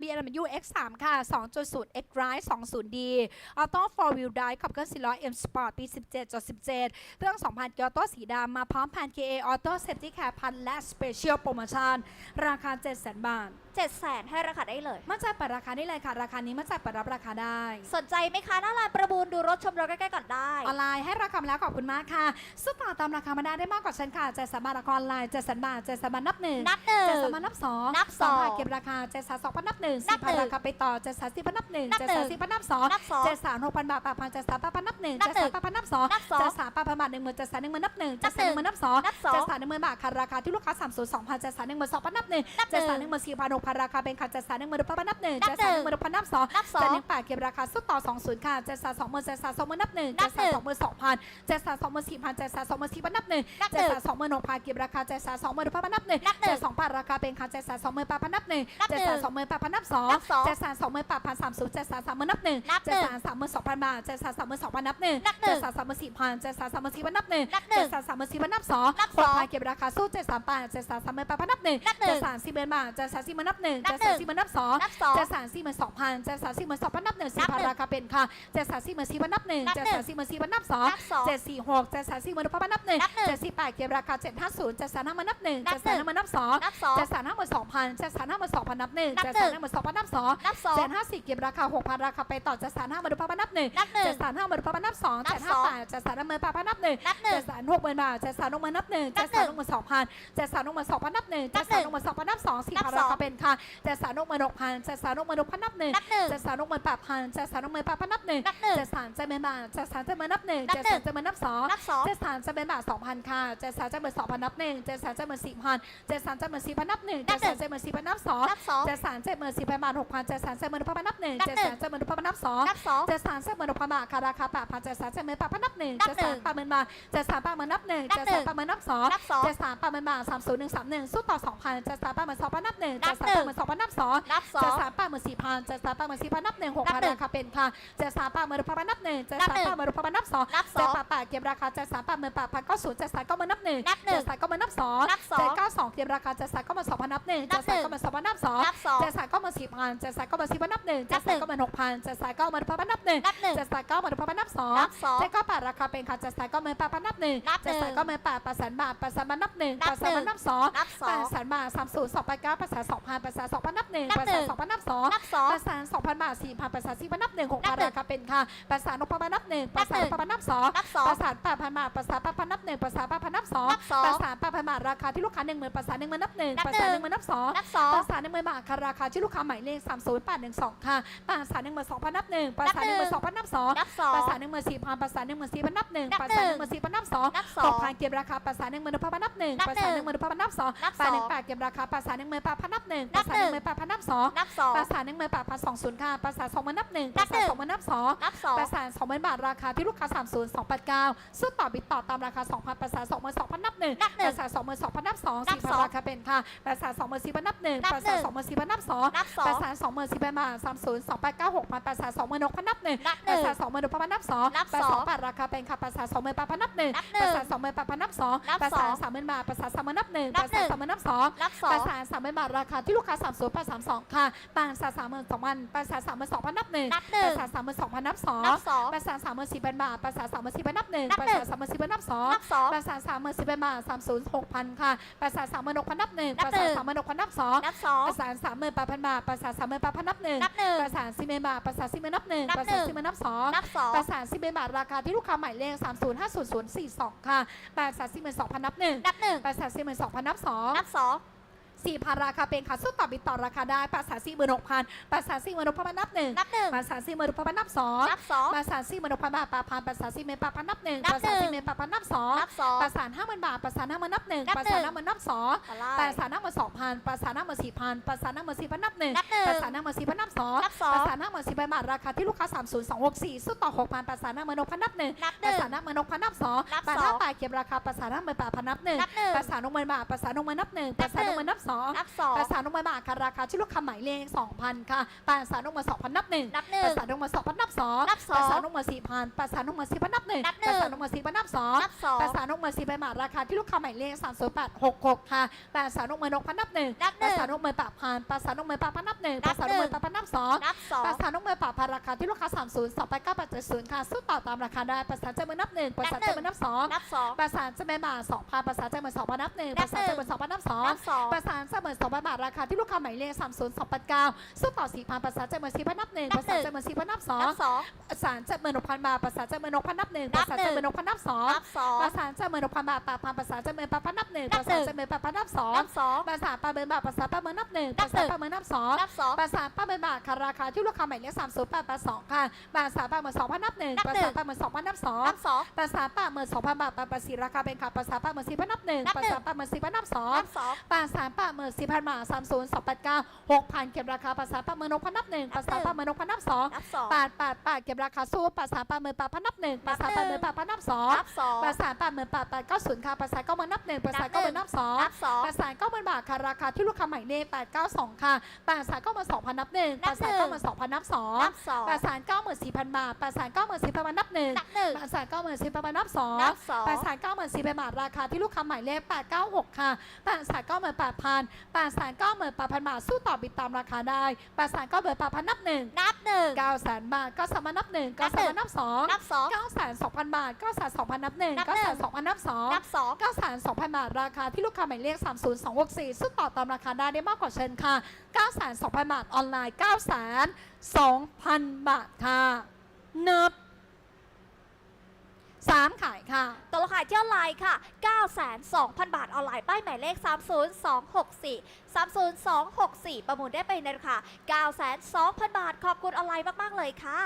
BMW X3 ค่ะ 2.0 X Drive 20D Auto 4 Wheel Drive ขับเคลื่อนสี่ล้อ M Sport ปี 17.17 เครื่อง 2,000กิโลตัวสีดำมาพร้อมพัน KA Auto Safety Care พันและ Special Promotion ราคา 700,000 บาท 700,000 ให้ราคาได้เลย มาจ่ายเปิดราคาได้เลยค่ะ ราคานี้มาจ่ายเปิดรับราคาได้ สนใจไหมคะ หน้าลานประมูลดูรถชมรถใกล้ๆก่อนได้ ออนไลน์ให้ราคาแล้วขอบคุณมากค่ะสุดต่อตามราคามาได้ได้มากกว่าฉันค่ะเจ็สามบาทละครไลน์เจสันบาทเจ็สามบาทนับหนึ่งนับหนึ่งเจ็สามบาทนับสองนับสองเก็บราคาเจสามสองพันนับหนึ่งนึ่งนัสิบบพันบาทค่ะไปต่อเจ็สามสิบพันนับหนึ่งนับเจ็ดหนสามบพันนับสองเจสามหกพันบาทแปดพันเจสามแปดพันนับหนึ่งนับเจ็ดหนแปดพันนับสองนับสองเจสามแปดพันบาทหนึ่งหมื่นเจ็ดสามหนึ่งหมื่นนับหนึ่งนัเจบหสานึ่หนึ่งหมื่นนับสองเจสามหนึ่งหมื่นบาทค่ะราคาที่ลูกค้าสามศูนย์สองพันเจ็ดสามหนึ่งหมื่นสองพันนับหนึ่งเจ็ดสามหนึ่งหมื่นสี่พันหกพันราคาเป็นค่ะเจ็ดสามหนึ่งหมื่นหกพันนับหนึ่งเจ็ดสามหนึ่งหมื่นหกพันนับสองเจ็ดหนึ่งแปดเก็บราคาสู้ต่อสองศูนย์ค่ะเจ็ดสามสองหมื่นเจ็ดสามสองหมื่นนับหนึ่งเจ็ดสามสองหมื่นสองพันเจ็ดสามสองหมื่นสี่พันเจ็ดสามสองหมื่นสี่พันนับหนึ่งเจ็ดสามสองหมื่นหกพันเก็บราคาเจ็ดสามสองหมื่นหกพันนับหนึ่ง เจ็ดสองแปดราคาเป็นค่ะเจ็ดแสนสองหมื่นแปดพันนับหนึ่งเจ็ดงแสสองหมื่นแปดพันนันับสองเจ็ดแสนสองหมื่นแปดพันสามสิบเจ็ดแสนสามหมื่นนับหนึ่งเจ็ดแสนสามหมื่นสองพันบาทเจ็ดแสนสามหมื่นสองพันนับหนึ่งเจ็ดแสนสามหมื่นสี่พันเจ็ดแสนสามหมื่นสี่พันนับหนึ่งเจ็ดแสนสามหมื่นสี่พันนับสองนับสองหกพันเก็บราคาสู้เจ็ดสามแปดเจ็ดแสนสามหมื่นแปดพันนับหนึ่งเจ็ดแสนสี่หมื่นบาทเจ็ดแสนสี่หมื่นนับหนึ่งเจ็ดสงนสี่หมื่นนับสองนับสองเจ็ดแสนสี่หมื่นสองพันเจ็ดแสนสี่หมื่นสองพันนับหนึ่งสี่พันราคาเป็นค่ะเจ็ดแสนสี่หมื่นสี่พันนับหนึ่งเจ็ดแสนสี่หมื่นสี่พันนับสองนับสองเจ็ดสี่หกเจ็ดแสนสี่หมื่นหกพันนับหนึ่งเจ็ดสี่แปดเก็บราคาเจ็ดห้าศูนย์เจ็ดแสนห้าหมื่นนับหนึ่งเจ็ดสนหห้าหมื่นนับสอง เจ็ดแสนห้าหมื่นสองพันเจ็ดแสนห้าหมื่นสองพันนับหนึ่งเจ็ดแสนห้าหมื่นสองพันนับสองนับสอง เจ็ดห้าสี่เก็บราคาหกพันราคาไปต่อจะสามห้ามาดูพันนับหนึ่งนับหนึ่ง เจ็ดสามห้ามาดูพันนับสองนัเจ็ดห้าอาแจะสามหนึ่งหมื่พันนับหนึ่งนับหนึ่เจ็ดสามหกหมื่นบาทเจ็ดสามหกหมื่นนับหนึ่งนัจ็บหนึ่สามงหกหมื่นสองพันเจ็ดสามหกหมื่นสองพันเจ็ดสามหกหมื่นสองพันนับหนึ่งเจ็ดบหนึ่สามง หกหมื่นสองพันนับ องสี่พันสอง ราเป็นค่ะจะดแสนหกหมื่นหกพันจะดแสนหกหมื่นหกพันนับหนึ่งนับหรงเจ็ดแนกมื่นแปดพันจะดแสนหกหมื่นแปดพันนับหนึ่งนับหนจะสนเจ็มื่นบาจะดแสนเจะดมนับหนึ่งนับหนึ่งจะสนเจ็มื่นนับสองจะสามจะเป็นบาทสองพันค่ะจะสามจะเป็นสองพันนับหนึ่งจะสามจะเป็นสี่พันจะสามจะเป็นสี่พันนับหนึ่งจะสามจะเป็นสี่พันนับสองจะสามจะเป็นสี่พันบาทหกพันจะสามจะเป็นหกพันนับหนึ่งจะสามจะเป็นหกพันนับสองจะสามจะเป็นหกพันบาทค่ะราคาแปดพันจะสามจะเป็นแปดพันนับหนึ่งจะสามแปดหมื่นบาทจะสามแปดหมื่นนับหนึ่งจะสามแปดหมื่นนับสองจะสามแปดหมื่นบาทสามศูนย์หนึ่งสามหนึ่งสู้ต่อสองพันจ็สามแปดหมื่นสองพันนับหนึ่งจะสามปเหมือนสองพันนับสองจะสามแปเหมือนสี่พันจะสามแปเหมือนสี่พันนับหนึ่งหกพันราคาเป็นค่ะจะสามแปเหมือนพันนับหนึ่งจะสามแปเหมือนพันนับสองจะแปดแปดเก็บราคาจะสามแปดหมือนแปดพันก็ศูนย์จะสามก็เหมือนนับหนึ่งจะสามก็เหมือนนับสองจะเก้าสองเก็บราคาจะสามก็เหมือนสองพันนับหนึ่งจะสามก็เหมือนสองพันนับสองจะสามก็เหมือนสี่พันจะสามก็เหมือนสี่พันนับหนึ่งจะสามก็เหมือนหกพันจะสามก็เหมือาพันนับหนึ่งจะสามก็เหมือาพันนับสองจะเก้าแปดราคาเป็นค่ะจะสามก็เหมืาแปดพันนับหนึ่งจะสามก็มาแปดปดแสนบาทปดแสนบาทนับหนึ่งปดแสนบาทนับสองปดแสนบาทสามศูนย์สองพันเก้าภาษาสองพันภาษาสองพันนับหนึ่งภาษาสองพันนับสองภาษาสองพันบาทสี่พันภาษาสี่พันนับหนึ่งหกพันราคาเป็นค่ะภาษาหนึ่งพันนับหนึ่งภาษาหนึ่งพันนับสองภาษาแปดพันบาทภาษาแปดพันนับหนึ่งภาษาแปดพันนับสองภาษาแปดพันบาทราคาที่ลูกค้าหนึ่งหมื่นภาษาหนึ่งหมื่นนับหนึ่งภาษาหนึ่งหมื่นนับสองภาษาหนึ่งหมื่นบาทราคาที่ลูกค้าหมายเลขสามศูนย์แปดหนึ่งสองค่ะภาษาหนึ่งหมื่นสองพันนับหนึ่งภาษาหนึ่งหมื่นสองพันนับสองภาษาหนึ่งหมื่นสี่พันภาษาหนึ่งหมื่นสี่พันนับหนึ่งภาษาหนึ่งหมื่นสี่พันนับสองตกพันเก็บราคาภาษาหนึ่งหมื่นพันนับหนึ่งภาษาหนึ่งหมื่นพันนับสองภาษาหนึ่งแปดเก็บราคาภาษาหนึ่งหมื่นแปดพันนับหนึ่งนัาหนึ่งหมื่นแปดพันนับสองนับสองประสานหนึ่งหมื่นแปดพันสองศูนย์ค่ะประสานสองหมื่นนับหนึ่งประสานสองหมื่นนับสองนับสองประสานสองหมื่นบาทราคาที่ลูกค้าสามศูนย์สองแปดเก้าซื้อต่อบิดต่อตามราคาสองพันประสานสองหมื่นสองพันนับหนึ่งประสานสองหมื่นสองพันนับสองสี่พันราคาเป็นค่ะประสานสองหมื่นสี่พันนับหนึ่งประานสองหมื่นสี่พันนับสองประสานสองหมื่นสี่พันบาทสามศูนย์สองพันเก้าหกพันประสาสองหมื่นหกพันนับหนึ่งประสานสองหมื่นหกพันนับสองประสานบาทราคาเป็นค่ะประสาสองหมื่นแปดพันนับหนึ่งประสานสองหมื่นแปดพันนับสองประาสามหมื่นบาทประสานสามหมื่นนับหนึ่งประาสามหมื่นนับสองประาสามเป็นบาทราคาที่ลูกค้าสามศูนย์แปดสามสองค่ะปดแสนสามหมื่นสองพันปดแสนสามหมื่นสองพันนับหนึ่งนับหนึ่งปดแสนสามหมื่นสองพันนับสองนับสองปดแสนสามหมื่นสี่เป็นบาทปดแสนสามหมื่นสี่พันนับหนึ่งปดหนึ่แสานสามหมื่นสี่พันนับสอง นับสองปดแสนสามหมื่นสี่เป็นบาทสามศูนย์หกพันค่ะปดแสนสามหมื่นหกพันนับหนึ่งป่แสางสามหมื่นหกพันนับสองนับสองปดแสนสามหมื่นแปดพันบาทปดแสนสามหมื่นแปดพันนับหนึ่งนับหนึ่งปดแสนสิบเป็นบาทแปดแสนสิบเป็นนับหนึ่งปดหนึ่แสานสิบเป็นนับสองนับสองปดแสนสิบเป็นบาทราคาที่ลูกค้าหมายเลขสามศูนย์ห้าศูนย์ศูนย์สี่สองค่ะปดแสนสี่หมื่นสองพันนับหนึ่งนับหนึ่งแปดแสนสี่หมื่นสองพันนับสองนับสอง 4,000 ราคาเป็นค่ะสู้ต่อบิดต่อราคาได้ภาษาหกพันภาษาสี่หมื่นหกพันนับหนึ่งนับหนึ่งภาษาสี่หมื่นหกพันนับสองนับสองภาษาหกพันบาทปาพันภาษา4 0 0 0 0บาทนนับหนึ่งภาษา4 0 0 0 0บาทนับสองนับสองภาษา5 0,000บาทภาษา5 0,000นับหนึ่งภาษา5 0,000นับสองภาษา5 0 0 0 2,000ภาษา5 0 0 0 4,000ภาษา5 0 0 0 4,000นับหนึ่งภาษา5 0 0 0 4,000นับสองภาษา5 0 0 0 4,000บาทราคาที่ลูกค้า30264สู้ต่อ6,000ภาษา5 0 0 0 0นับหนึ่งภาษา5 0 0 0 0นับสองภาษา5 0 0 0เก็บราคาภาษา5 0 0 0 0บาทนับหนึ่งภาษาหนึ่หมื่นบาทภาษาหนึ่งหมื่นนับหนึ่งภาษาหนึ่งหมื่นนับสอง นับสอง ประสานลงมาบาทค่ะราคาที่ลูกค้าหมายเลข2,000ค่ะประสานลงมา2,000นับหนึ่งนับหนึ่งประสานลงมา2,000นับสองนับสอง ประสานลงมา4,000ประสานลงมา4,000นับหนึ่งนับหนึ่ประงสานลงมา4,000นับสองนับสองประสานลงมา4,000บาทราคาที่ลูกค้าหมายเลข30866ค่ะประสานลงมา6,000นับหนึ่งนับหประนึ่งสานลงมา8,000ประสานลงมา8,000นับหนึ่งนัประบสานหลนึ่งงมา8,000นับสองนับสองประสานลงมา8,000ราคาที่ลูกค้า30 28980ค่ะสู้ต่อตามราคาได้ประสานใจมือนับหนึ่งประสานใจมือนับสองนับสองประสานจะเป็นบาท2,000ประสานจะเป็น2,000นับหนึ่งนัปบระสานหนึ่จะงเป็น2,000นับสองนับสองประสานเสมอ2,000บาทราคาที่ลูกค้าหมายเลข30289สู้ต่อ4,000ประสานจะเป็น4,000นับหนึ่งนัปบระหนึ่สานงจะเป็น4,000นับสองนับสองประสานจะเป็น6,000บาทประสานจะเป็น6,000นับหนึ่งนัป Dạ, บระสานหนึ่จะงเป็น6,000นับสองนับสองประสานจะเป็น6,000บาท8,000ประสานจะเป็น8,000นับหนึ่งนัปบระหนึ่สานงจะเป็น8,000นับสองนับสองประสานประเมินบาทประสานประเมินนับหนึ่งนัปบระหนึ่สานงประเมินนับสองนับสองประสานประเมินบาทค่ะราคาที่ลูกค้าหมายเลข30882ค่ะประสานประเมิน2,000นับหนึ่งนับประหนึ่สางนประเมิน2,000นับสองนับสองภาษาป่าเมื่อสองพันบาทภาษีราคาเป็นค่ะภาษาป่าเมื่อสี่พันนับหนึ่งนับภาหนึ่งษาป่าเมื่อสี่พันนับสองนับสองภาษาป่าเมื่อสี่พันบาทสามศูนย์สองแปดเก้าหกพันเก็บราคาภาษาป่าเมื่อนกพันนับหนึ่งภาษาป่าเมื่อนกพันนับสองนับสองปาดปาดปาดเก็บราคาสู้ภาษาป่าเมื่อป่าพันนับหนึ่งภาษาป่าเมื่อป่าพันนับสองนับสอง ภาษาป่าเมื่อป่าป่าเก้าศูนย์ค่ะภาษาเก้าเมื่อนับหนึ่งภาษาเก้าเมื่อนับสองนับสอง ภาษาเก้าเมื่อบาทค่ะราคาที่ลูกค้าหมายเลขแปดเก้าสองค่ะภาษาเก้าเมื่อสองพันนับหนึ่งนับภาษาหนึ่งเก้าเมื่อสองพันนับสองนับสองภาษาเก้าเมื่อสี่พันบาทภาษาเก้าเมื่อสี่พันนับหนึ่ง นับหนึ่ง ประสานเก้าหมื่นสิบประมาณนับสองนับสองประสานเก้าหมื่นสี่เป็นบาทราคาที่ลูกค้าหมายเลขแปดเก้าหกค่ะประสานเก้าหมื่นแปดพันประสานเก้าหมื่นแปดพันบาทสู้ต่อบิดตามราคาได้ประสานเก้าหมื่นแปดพันนับหนึ่งนับหนึ่งเก้าแสนบาทก็สามารถนับหนึ่งก็สามารถนับสองนับสองเก้าแสนสองพันบาทก็แสนสองพันนับหนึ่งนับก็หนึ่แสงนสองพันนับสองนับสองเก้าแสนสองพันบาทราคาที่ลูกค้าหมายเลขสามศูนย์สองหกสี่สู้ต่อตามราคาได้ได้มากกว่าเชิญค่ะเก้าแสนสองพันบาทออนไลน์เก้าแสนสองพันบาทค่ะนับสามขายค่ะ ตัวเราขายที่ยวไลน์ค่ะ 92,000 บาทออนไลน์ป้ายหมายเลข 30264 30264 ประมูลได้ไปในราคา 92,000บาท ขอบคุณออนไลน์มาก ๆ เลยค่ะ